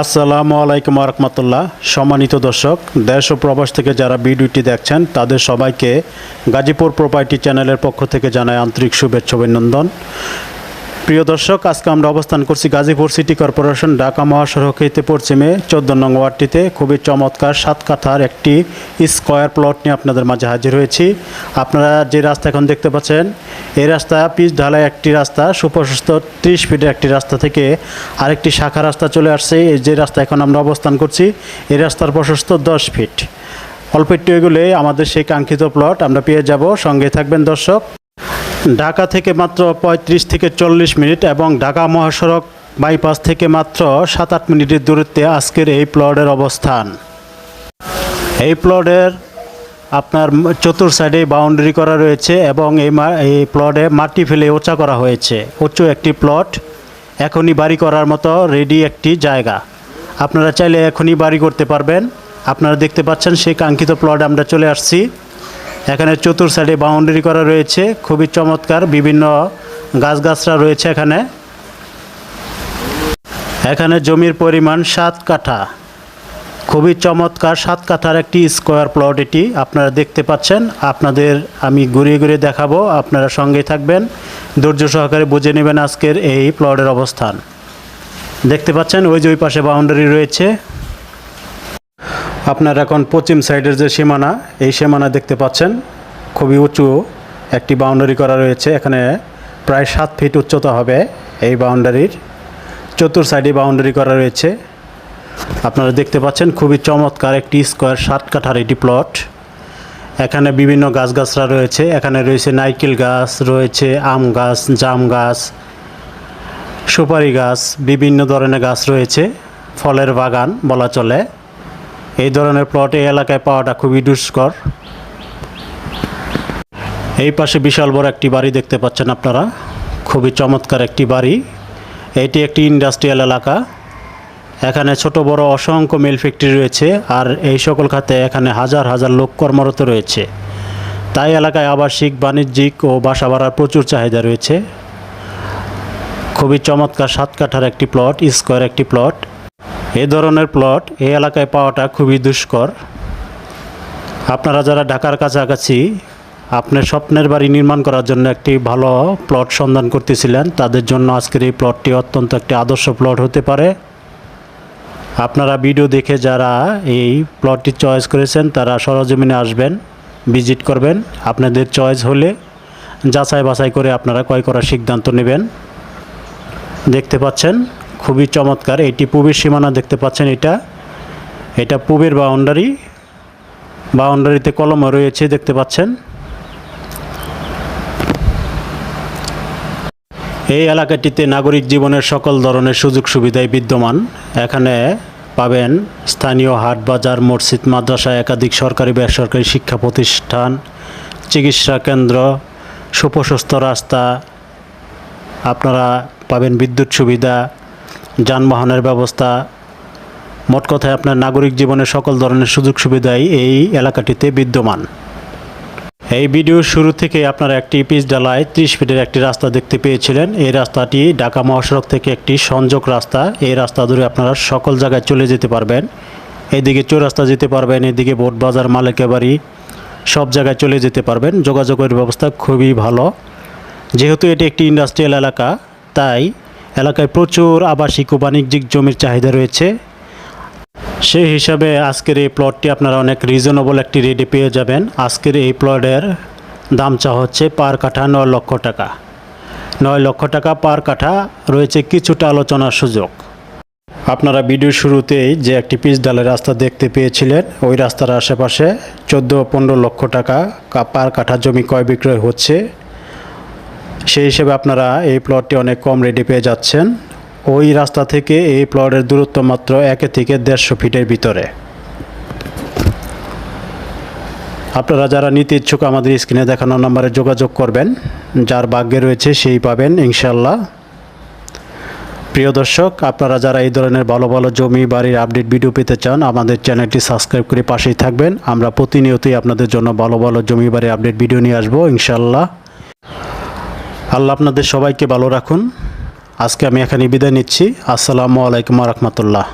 আসসালামু আলাইকুম রহমতুল্লাহ। সম্মানিত দর্শক, দেশ ও প্রবাস থেকে যারা ভিডিওটি দেখছেন, তাদের সবাইকে গাজীপুর প্রপার্টি চ্যানেলের পক্ষ থেকে জানায় আন্তরিক শুভেচ্ছা অভিনন্দন। প্রিয় দর্শক, আজকে আমরা অবস্থান করছি গাজীপুর সিটি কর্পোরেশন, ঢাকা মহাসড়ক হইতে পশ্চিমে চোদ্দ নং ওয়ার্ডটিতে। খুবই চমৎকার সাত কাঠার একটি স্কোয়ার প্লট নিয়ে আপনাদের মাঝে হাজির হয়েছি। আপনারা যে রাস্তা এখন দেখতে পাচ্ছেন, এই রাস্তা পিচ ঢালাই একটি রাস্তা, সুপ্রশস্ত ত্রিশ ফিটের একটি রাস্তা থেকে আরেকটি শাখা রাস্তা চলে আসছে। এই যে রাস্তা এখন আমরা অবস্থান করছি, এই রাস্তার প্রশস্ত দশ ফিট। অল্প একটু এগুলে আমাদের সেই কাঙ্ক্ষিত প্লট আমরা পেয়ে যাব। সঙ্গে থাকবেন দর্শক। ঢাকা থেকে মাত্র পঁয়ত্রিশ থেকে চল্লিশ মিনিট এবং ঢাকা মহাসড়ক বাইপাস থেকে মাত্র সাত আট মিনিটের দূরত্বে আজকের এই প্লটের অবস্থান। এই প্লটের আপনার চতুর সাইডে বাউন্ডারি করা রয়েছে এবং এই এই প্লটে মাটি ফেলে উঁচা করা হয়েছে। উঁচু একটি প্লট, এখনই বাড়ি করার মতো রেডি একটি জায়গা। আপনারা চাইলে এখনই বাড়ি করতে পারবেন। আপনারা দেখতে পাচ্ছেন সেই কাঙ্ক্ষিত প্লট আমরা চলে আসছি। এখানে চতুর সাইডে বাউন্ডারি করা রয়েছে। খুবই চমৎকার, বিভিন্ন গাছগাছরা রয়েছে এখানে। এখানে জমির পরিমাণ সাত কাঠা। খুবই চমৎকার, সাত কাঠার একটি স্কোয়ার প্লট এটি, আপনারা দেখতে পাচ্ছেন। আপনাদের আমি ঘুরিয়ে ঘুরিয়ে দেখাবো, আপনারা সঙ্গে থাকবেন। ধৈর্য সহকারে বুঝে নেবেন আজকের এই প্লটের অবস্থান। দেখতে পাচ্ছেন, ওই যে ওই পাশে বাউন্ডারি রয়েছে। আপনার এখন পশ্চিম সাইডের যে সীমানা, এই সীমানা দেখতে পাচ্ছেন, খুবই উঁচু। একটি বাউন্ডারি করা রয়েছে, এখানে প্রায় সাত ফিট উচ্চতা হবে এই বাউন্ডারির চতুর সাইডে বাউন্ডারি করা রয়েছে। আপনারা দেখতে পাচ্ছেন, খুবই চমৎকার একটি স্কোয়ার সাত কাঠার এটি প্লট এখানে বিভিন্ন গাছগাছরা রয়েছে, এখানে রয়েছে নারকেল গাছ, রয়েছে আম গাছ, জাম গাছ, সুপারি গাছ, বিভিন্ন ধরনের গাছ রয়েছে, ফলের বাগান বলা চলে। এই ধরনের প্লট এই এলাকায় পাওয়াটা খুবই দুষ্কর। এই পাশে বিশাল বড় একটি বাড়ি দেখতে পাচ্ছেন আপনারা। খুবই চমৎকার একটি বাড়ি। এটি একটি ইন্ডাস্ট্রিয়াল এলাকা। এখানে ছোট বড় অসংখ্য মিল ফ্যাক্টরি রয়েছে আর এই সকল খাতে এখানে হাজার হাজার লোক কর্মরত রয়েছে। তাই এলাকায় আবাসিক, বাণিজ্যিক ও বাসা ভাড়ার প্রচুর চাহিদা রয়েছে। খুবই চমৎকার সাত কাঠার একটি প্লট স্কোয়ার একটি প্লট এ ধরনের প্লট এই এলাকায় পাওয়াটা খুবই দুষ্কর। আপনারা যারা ঢাকার কাছাকাছি, আপনার স্বপ্নের বাড়ি নির্মাণ করার জন্য একটি ভালো প্লট সন্ধান করতেছিলেন, তাদের জন্য আজকের এই প্লটটি অত্যন্ত একটি আদর্শ প্লট হতে পারে। আপনারা ভিডিও দেখে যারা এই প্লটটি চয়েস করেছেন, তারা সরজমিনে আসবেন ভিজিট করবেন। আপনাদের চয়েস হলে যাচাই বাছাই করে আপনারা ক্রয় করার সিদ্ধান্ত নেবেন। দেখতে পাচ্ছেন খুবই চমৎকার। এটি পূবের সীমানা দেখতে পাচ্ছেন এটা। এটা পূবের বাউন্ডারি। বাউন্ডারিতে কলমও রয়েছে, দেখতে পাচ্ছেন। এই এলাকাটিতে নাগরিক জীবনের সকল ধরনের সুযোগ সুবিধাই বিদ্যমান। এখানে পাবেন স্থানীয় হাট বাজার, মসজিদ, মাদ্রাসা, একাধিক সরকারি বেসরকারি শিক্ষা প্রতিষ্ঠান, চিকিৎসা কেন্দ্র, সুপ্রশস্ত রাস্তা। আপনারা পাবেন বিদ্যুৎ সুবিধা যানবাহনের ব্যবস্থা। মোট কথায় আপনার নাগরিক জীবনের সকল ধরনের সুযোগ সুবিধাই এই এলাকাটিতে বিদ্যমান। এই ভিডিওর শুরু থেকে আপনারা একটি পিচ ডালায় ত্রিশ ফিটের একটি রাস্তা দেখতে পেয়েছিলেন। এই রাস্তাটি ঢাকা মহাসড়ক থেকে একটি সংযোগ রাস্তা। এই রাস্তা ধরে আপনারা সকল জায়গায় চলে যেতে পারবেন। এদিকে চৌরাস্তা যেতে পারবেন, এদিকে বোট বাজার, মালিকা বাড়ি, সব জায়গায় চলে যেতে পারবেন। যোগাযোগের ব্যবস্থা খুবই ভালো। যেহেতু এটি একটি ইন্ডাস্ট্রিয়াল এলাকা, তাই এলাকায় প্রচুর আবাসিক ও বাণিজ্যিক জমির চাহিদা রয়েছে। সেই হিসাবে আজকের এই প্লটটি আপনারা অনেক রিজনেবল একটি রেটে পেয়ে যাবেন। আজকের এই প্লটের দাম চা হচ্ছে পার কাঠা নয় লক্ষ টাকা। নয় লক্ষ টাকা পার কাঠা রয়েছে কিছুটা আলোচনার সুযোগ। আপনারা ভিডিওর শুরুতেই যে একটি পিচ ডালের রাস্তা দেখতে পেয়েছিলেন, ওই রাস্তার আশেপাশে চোদ্দ পনেরো লক্ষ টাকা পার কাঠা জমি ক্রয় বিক্রয় হচ্ছে। সেই হিসেবে আপনারা এই প্লটটি অনেক কম রেডি পেয়ে যাচ্ছেন। ওই রাস্তা থেকে এই প্লটের দূরত্ব মাত্র একে থেকে দেড়শো ফিটের ভিতরে। আপনারা যারা নিতে ইচ্ছুক আমাদের স্ক্রিনে দেখানো নম্বরে যোগাযোগ করবেন, যার ভাগ্যে রয়েছে সেই পাবেন ইনশাল্লাহ প্রিয় দর্শক, আপনারা যারা এই ধরনের ভালো ভালো জমি বাড়ির আপডেট ভিডিও পেতে চান, আমাদের চ্যানেলটি সাবস্ক্রাইব করে পাশেই থাকবেন। আমরা প্রতিনিয়তই আপনাদের জন্য ভালো ভালো জমি বাড়ির আপডেট ভিডিও নিয়ে আসব ইনশাল্লাহ আল্লাহ আপনাদের সবাইকে ভালো রাখুন। আজকে আমি এখানে বিদায় নিচ্ছি। আসসালামু আলাইকুম রহমতুল্লাহ।